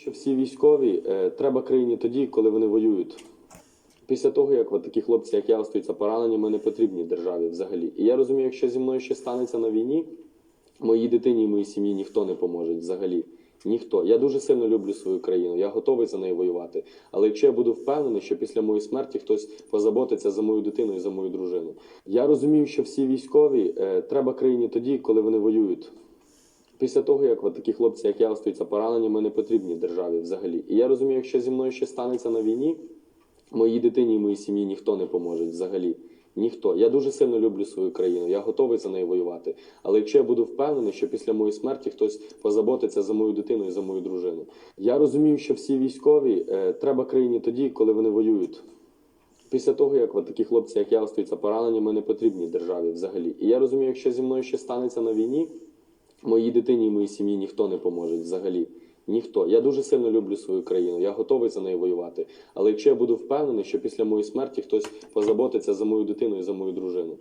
Що всі військові е, треба країні тоді, коли вони воюють. Після того, як от такі хлопці, як я, остаються поранені, ми не потрібні державі взагалі. І я розумію, якщо зі мною щось станеться на війні, моїй дитині і моїй сім'ї ніхто не поможе взагалі. Ніхто. Я дуже сильно люблю свою країну, я готовий за нею воювати. Але якщо я буду впевнений, що після моєї смерті хтось позаботиться за мою дитину і за мою дружину. Я розумію, що всі військові е, треба країні тоді, коли вони воюють. Після того, як такі хлопці, як я, остаються поранені, ми не потрібні державі взагалі. І я розумію, якщо зі мною щось станеться на війні, моїй дитині і моїй сім'ї ніхто не поможе взагалі. Ніхто. Я дуже сильно люблю свою країну, я готовий за нею воювати. Але якщо я буду впевнений, що після моєї смерті хтось позаботиться за мою дитину і за мою дружину. Я розумію, що всі військові е, треба країні тоді, коли вони воюють. Після того, як от такі хлопці, як я, остаються поранені, ми не потрібні державі взагалі. І я розумію, якщо зі мною щось станеться на війні, моїй дитині і моїй сім'ї ніхто не поможе взагалі. Ніхто. Я дуже сильно люблю свою країну, я готовий за нею воювати. Але якщо я буду впевнений, що після моєї смерті хтось позаботиться за мою дитину і за мою дружину.